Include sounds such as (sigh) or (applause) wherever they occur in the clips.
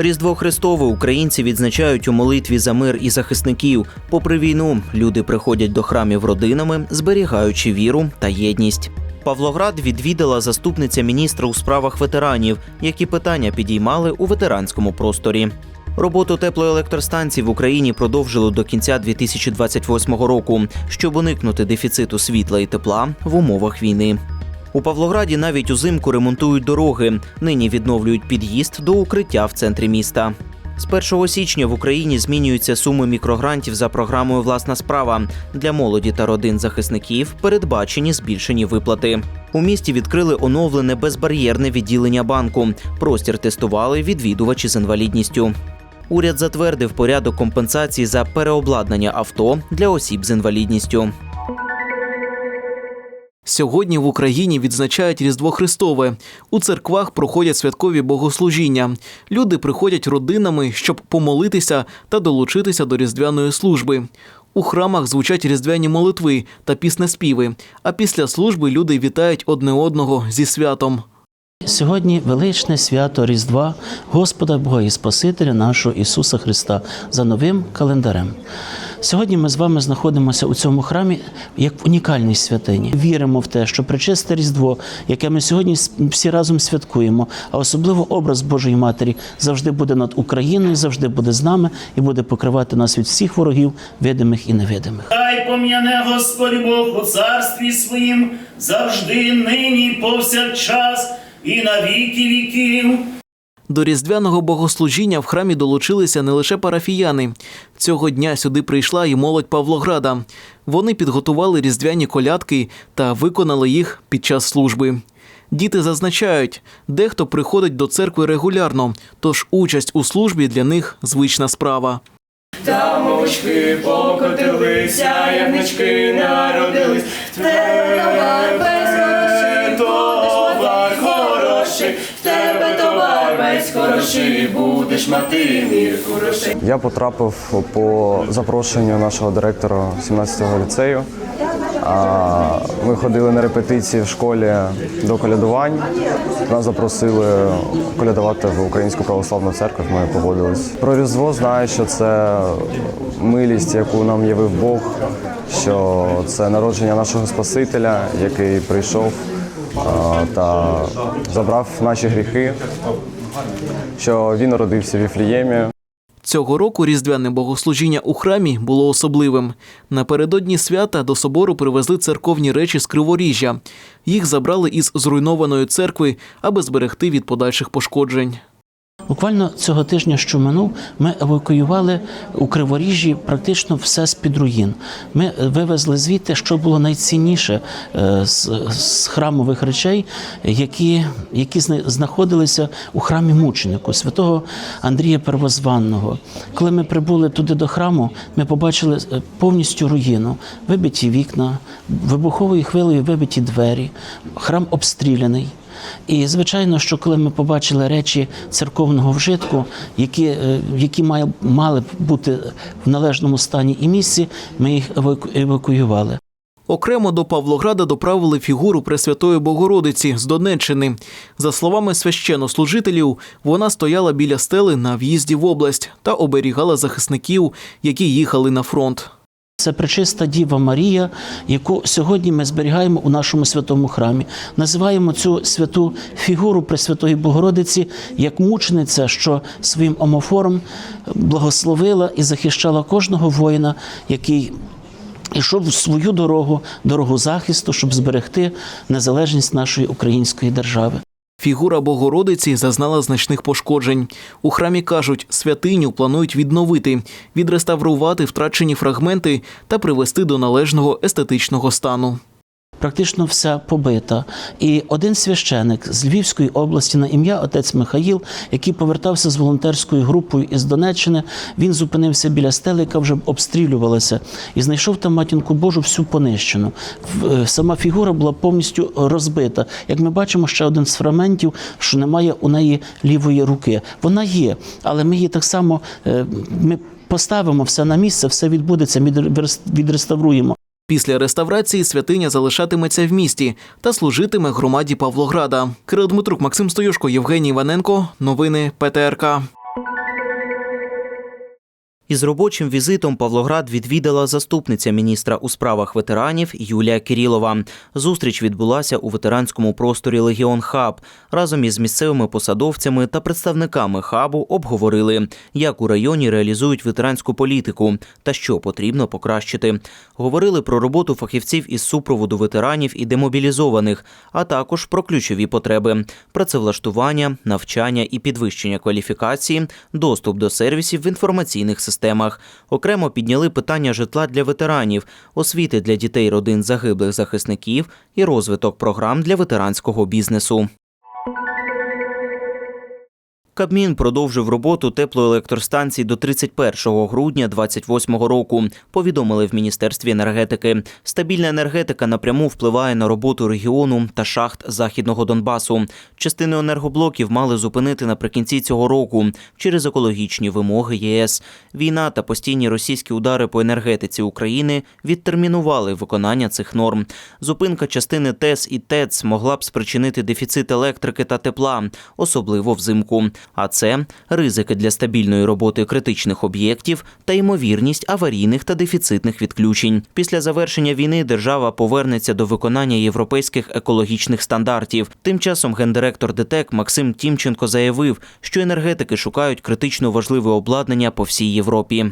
Різдво Христове українці відзначають у молитві за мир і захисників. Попри війну, люди приходять до храмів родинами, зберігаючи віру та єдність. Павлоград відвідала заступниця міністра у справах ветеранів, які питання підіймали у ветеранському просторі. Роботу теплоелектростанцій в Україні продовжили до кінця 2028 року, щоб уникнути дефіциту світла і тепла в умовах війни. У Павлограді навіть узимку ремонтують дороги. Нині відновлюють під'їзд до укриття в центрі міста. З 1 січня в Україні змінюються суми мікрогрантів за програмою Власна справа для молоді та родин захисників. Передбачені збільшені виплати. У місті відкрили оновлене безбар'єрне відділення банку. Простір тестували відвідувачі з інвалідністю. Уряд затвердив порядок компенсації за переобладнання авто для осіб з інвалідністю. Сьогодні в Україні відзначають Різдво Христове. У церквах проходять святкові богослужіння. Люди приходять родинами, щоб помолитися та долучитися до різдвяної служби. У храмах звучать різдвяні молитви та піснеспіви. А після служби люди вітають одне одного зі святом. Сьогодні величне свято Різдва Господа Бога і Спасителя нашого Ісуса Христа за новим календарем. Сьогодні ми з вами знаходимося у цьому храмі як в унікальній святині. Віримо в те, що причисте Різдво, яке ми сьогодні всі разом святкуємо, а особливо образ Божої Матері завжди буде над Україною, завжди буде з нами і буде покривати нас від всіх ворогів, видимих і невидимих. Хай пом'яне Господь Бог у царстві своїм завжди, нині, повсякчас, і на віки віків. До різдвяного богослужіння в храмі долучилися не лише парафіяни. Цього дня сюди прийшла і молодь Павлограда. Вони підготували різдвяні колядки та виконали їх під час служби. Діти зазначають, дехто приходить до церкви регулярно, тож участь у службі для них звична справа. Там мовчки покотилися, ягнички народились. Товар хороший, будеш мати мір хороший. Я потрапив по запрошенню нашого директора 17-го ліцею. Ми ходили на репетиції в школі до колядувань. Нас запросили колядувати в Українську православну церкву. Ми погодились. Про Різдво знаю, що це милість, яку нам явив Бог, що це народження нашого Спасителя, який прийшов та забрав наші гріхи, що він народився в Віфліємі. Цього року різдвяне богослужіння у храмі було особливим. Напередодні свята до собору привезли церковні речі з Криворіжжя. Їх забрали із зруйнованої церкви, аби зберегти від подальших пошкоджень. Буквально цього тижня, що минув, ми евакуювали у Криворіжжі практично все з під руїн. Ми вивезли звідти, що було найцінніше е, з, з храмових речей, які, які зна- знаходилися у храмі мученику святого Андрія Первозванного. Коли ми прибули туди до храму, ми побачили е, повністю руїну, вибиті вікна, вибуховою хвилею вибиті двері, храм обстріляний. І звичайно, що коли ми побачили речі церковного вжитку, які, е, які мали б бути в належному стані і місці, ми їх еваку- евакуювали. Окремо до Павлограда доправили фігуру Пресвятої Богородиці з Донеччини. За словами священнослужителів, вона стояла біля стели на в'їзді в область та оберігала захисників, які їхали на фронт. Це пречиста Діва Марія, яку сьогодні ми зберігаємо у нашому святому храмі. Називаємо цю святу фігуру Пресвятої Богородиці як мучениця, що своїм омофором благословила і захищала кожного воїна, який йшов в свою дорогу, дорогу захисту, щоб зберегти незалежність нашої української держави. Фігура Богородиці зазнала значних пошкоджень. У храмі кажуть, святиню планують відновити, відреставрувати втрачені фрагменти та привести до належного естетичного стану. Практично вся побита. І один священик з Львівської області на ім'я отець Михаїл, який повертався з волонтерською групою із Донеччини, він зупинився біля стели, яка вже обстрілювалася, і знайшов там матінку Божу всю понищену. Е, Сама фігура була повністю розбита. Як ми бачимо, ще один з фрагментів, що немає у неї лівої руки. Вона є, але ми її так само е, ми поставимо все на місце, все відбудеться, відреставруємо. Після реставрації святиня залишатиметься в місті та служитиме громаді Павлограда. Кирил Дмитрук, Максим Стоюшко, Євгеній Іваненко. Новини ПТРК. Із робочим візитом Павлоград відвідала заступниця міністра у справах ветеранів Юлія Кирилова. Зустріч відбулася у ветеранському просторі Легіон Хаб. Разом із місцевими посадовцями та представниками хабу обговорили, як у районі реалізують ветеранську політику та що потрібно покращити. Говорили про роботу фахівців із супроводу ветеранів і демобілізованих, а також про ключові потреби: працевлаштування, навчання і підвищення кваліфікації, доступ до сервісів в інформаційних системах. Окремо підняли питання житла для ветеранів, освіти для дітей родин загиблих захисників і розвиток програм для ветеранського бізнесу. Кабмін продовжив роботу теплоелектростанцій до 31 грудня 2028 року. Повідомили в міністерстві енергетики. Стабільна енергетика напряму впливає на роботу регіону та шахт західного Донбасу. Частину енергоблоків мали зупинити наприкінці цього року через екологічні вимоги ЄС. Війна та постійні російські удари по енергетиці України відтермінували виконання цих норм. Зупинка частини ТЕС і ТЕЦ могла б спричинити дефіцит електрики та тепла, особливо взимку. А це ризики для стабільної роботи критичних об'єктів та ймовірність аварійних та дефіцитних відключень. Після завершення війни держава повернеться до виконання європейських екологічних стандартів. Тим часом гендиректор ДТЕК Максим Тімченко заявив, що енергетики шукають критично важливе обладнання по всій Європі.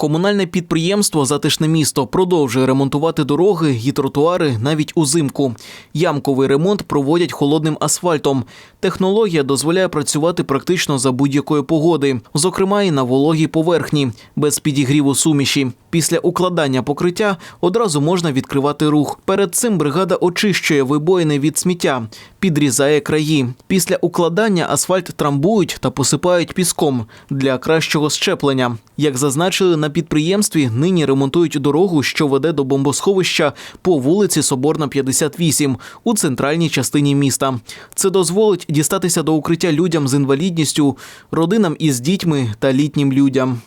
Комунальне підприємство Затишне місто продовжує ремонтувати дороги і тротуари навіть узимку. Ямковий ремонт проводять холодним асфальтом. Технологія дозволяє працювати практично за будь-якої погоди, зокрема і на вологій поверхні, без підігріву суміші. Після укладання покриття одразу можна відкривати рух. Перед цим бригада очищує вибоїни від сміття, підрізає краї. Після укладання асфальт трамбують та посипають піском для кращого щеплення. Як зазначили на підприємстві, нині ремонтують дорогу, що веде до бомбосховища по вулиці Соборна, 58 у центральній частині міста. Це дозволить дістатися до укриття людям з інвалідністю, родинам із дітьми та літнім людям.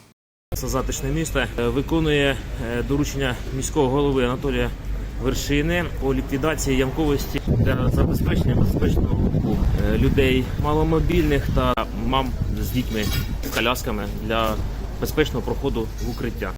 Це затишне місто е, виконує е, доручення міського голови Анатолія Вершини у ліквідації ямковості для забезпечення безпечного руху е, людей маломобільних та мам з дітьми колясками для безпечного проходу в укриття.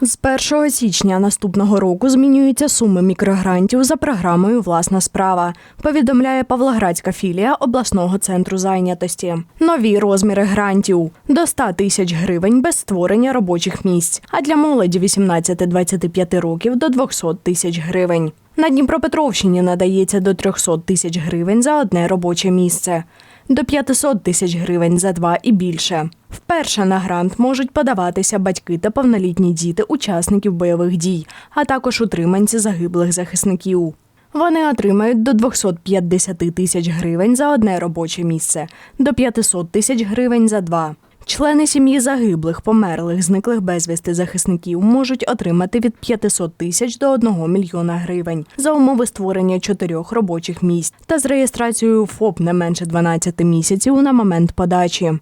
З 1 січня наступного року змінюються суми мікрогрантів за програмою Власна справа. Повідомляє Павлоградська філія обласного центру зайнятості. Нові розміри грантів до 100 тисяч гривень без створення робочих місць. А для молоді 18-25 років до 200 тисяч гривень. На Дніпропетровщині надається до 300 тисяч гривень за одне робоче місце, до 500 тисяч гривень за два і більше. Вперше на грант можуть подаватися батьки та повнолітні діти учасників бойових дій, а також утриманці загиблих захисників. Вони отримають до 250 тисяч гривень за одне робоче місце, до 500 тисяч гривень за два. Члени сім'ї загиблих, померлих, зниклих безвісти захисників можуть отримати від 500 тисяч до 1 мільйона гривень за умови створення чотирьох робочих місць та з реєстрацією ФОП не менше 12 місяців на момент подачі.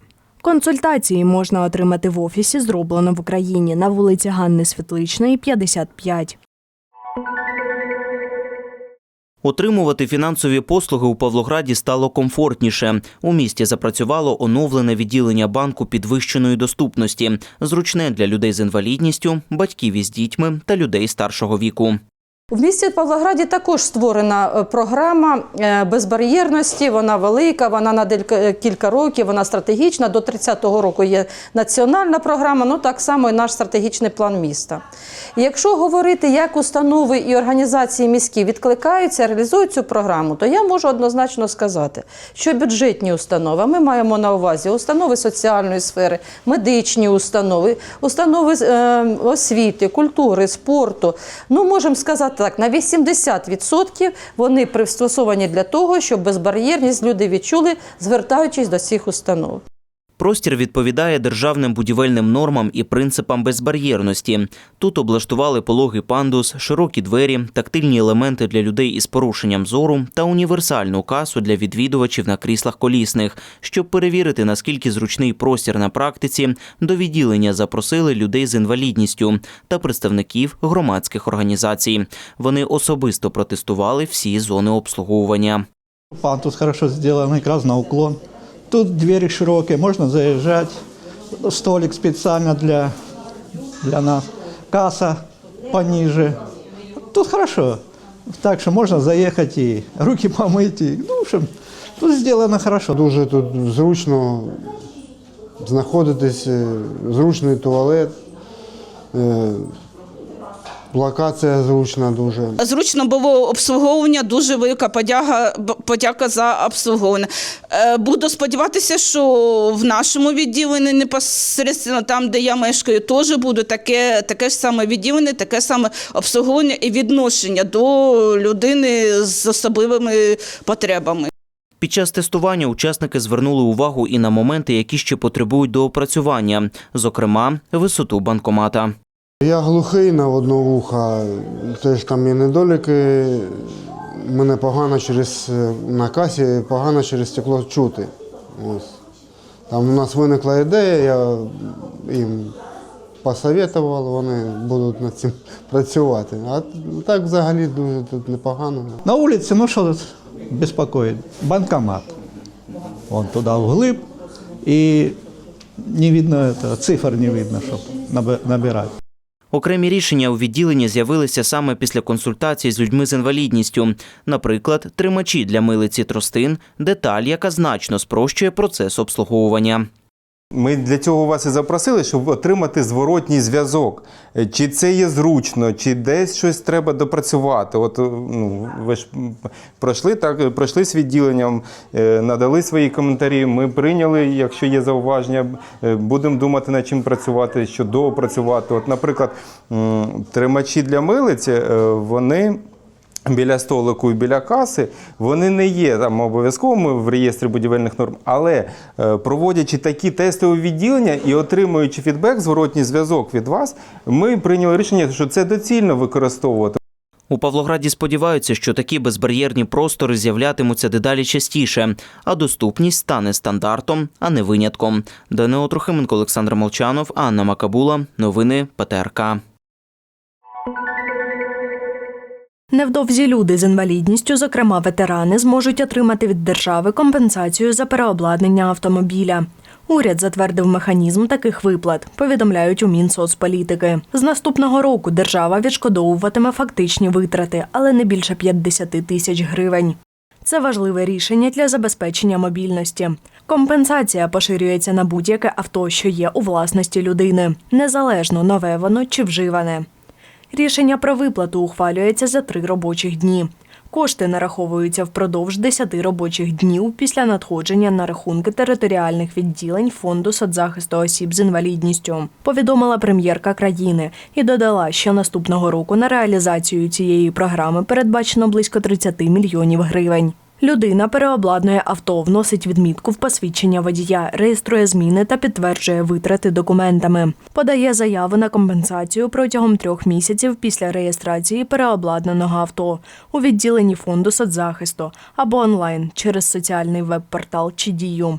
Консультації можна отримати в офісі, зроблено в Україні на вулиці Ганни Світличної, 55. Отримувати фінансові послуги у Павлограді стало комфортніше. У місті запрацювало оновлене відділення банку підвищеної доступності, зручне для людей з інвалідністю, батьків із дітьми та людей старшого віку. В місті Павлограді також створена е, програма е, безбар'єрності. Вона велика, вона на е, кілька років, вона стратегічна. До 30-го року є національна програма, ну так само і наш стратегічний план міста. І якщо говорити, як установи і організації міські відкликаються, реалізують цю програму, то я можу однозначно сказати, що бюджетні установи, ми маємо на увазі установи соціальної сфери, медичні установи, установи освіти, культури, спорту. Ну, можемо сказати так, на 80% вони пристосовані для того, щоб безбар'єрність люди відчули, звертаючись до цих установ. Простір відповідає державним будівельним нормам і принципам безбар'єрності. Тут облаштували пологий пандус, широкі двері, тактильні елементи для людей із порушенням зору та універсальну касу для відвідувачів на кріслах колісних. Щоб перевірити, наскільки зручний простір на практиці, до відділення запросили людей з інвалідністю та представників громадських організацій. Вони особисто протестували всі зони обслуговування. Пандус хорошо сделан, как раз на уклон. Тут двери широкие, можно заезжать. Столик специально для, для нас. Касса пониже. Тут хорошо. Так что можно заехать и руки помыть. И, ну, в общем, тут сделано хорошо. Дуже тут зручно знаходитись, е, зручний туалет, е, локація зручна дуже. Зручно було обслуговування, дуже велика подяка, подяка за обслуговування. Е, Буду сподіватися, що в нашому відділенні непосередньо там, де я мешкаю, теж буде таке, таке ж саме відділення, таке саме обслуговування і відношення до людини з особливими потребами. Під час тестування учасники звернули увагу і на моменти, які ще потребують доопрацювання, зокрема, висоту банкомата. Я глухий на одно вухо, теж там є недоліки. Мене погано через е, на касі, погано через стекло чути. Ось. Там у нас виникла ідея, я їм посоветував, вони будуть над цим (laughs) працювати. А так взагалі дуже тут непогано. На улице, ну что тут беспокоит? Банкомат. Он туда вглыб, и не видно этого, цифр не видно, чтобы набирать. Окремі рішення у відділенні з'явилися саме після консультацій з людьми з інвалідністю. Наприклад, тримачі для милиці тростин, деталь, яка значно спрощує процес обслуговування. Ми для цього вас і запросили, щоб отримати зворотній зв'язок. Е, Чи це є зручно, чи десь щось треба допрацювати. От е, ну, ви ж пройшли так, пройшли з відділенням, е, надали свої коментарі. Ми прийняли, якщо є зауваження, будемо думати над чим працювати, що доопрацювати. От, наприклад, тримачі для милиці, вони. Біля столику і біля каси вони не є там обов'язковими в реєстрі будівельних норм, але е, проводячи такі тестові відділення і отримуючи фідбек, зворотній зв'язок від вас, ми прийняли рішення, що це доцільно використовувати. У Павлограді сподіваються, що такі безбар'єрні простори з'являтимуться дедалі частіше, а доступність стане стандартом, а не винятком. Данило Трохименко, Олександр Молчанов, Анна Макабула. Новини ПТРК. Невдовзі люди з інвалідністю, зокрема ветерани, зможуть отримати від держави компенсацію за переобладнання автомобіля. Уряд затвердив механізм таких виплат, повідомляють у Мінсоцполітики. З наступного року держава відшкодовуватиме фактичні витрати, але не більше 50 тисяч гривень. Це важливе рішення для забезпечення мобільності. Компенсація поширюється на будь-яке авто, що є у власності людини, незалежно нове воно чи вживане. Рішення про виплату ухвалюється за три робочих дні. Кошти нараховуються впродовж 10 робочих днів після надходження на рахунки територіальних відділень фонду соцзахисту осіб з інвалідністю. Повідомила прем'єрка країни і додала, що наступного року на реалізацію цієї програми передбачено близько 30 мільйонів гривень. Людина переобладнує авто, вносить відмітку в посвідчення водія, реєструє зміни та підтверджує витрати документами. Подає заяву на компенсацію протягом трьох місяців після реєстрації переобладнаного авто у відділенні фонду соцзахисту або онлайн через соціальний веб-портал чи дію.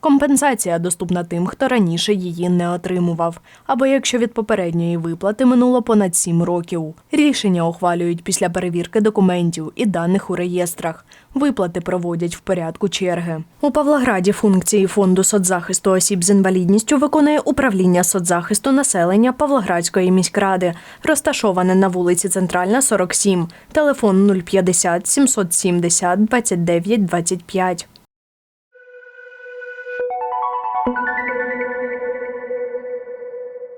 Компенсація доступна тим, хто раніше її не отримував, або якщо від попередньої виплати минуло понад 7 років. Рішення ухвалюють після перевірки документів і даних у реєстрах. Виплати проводять в порядку черги. У Павлограді функції фонду соцзахисту осіб з інвалідністю виконує управління соцзахисту населення Павлоградської міськради, розташоване на вулиці Центральна, 47, телефон 050 770 29 25.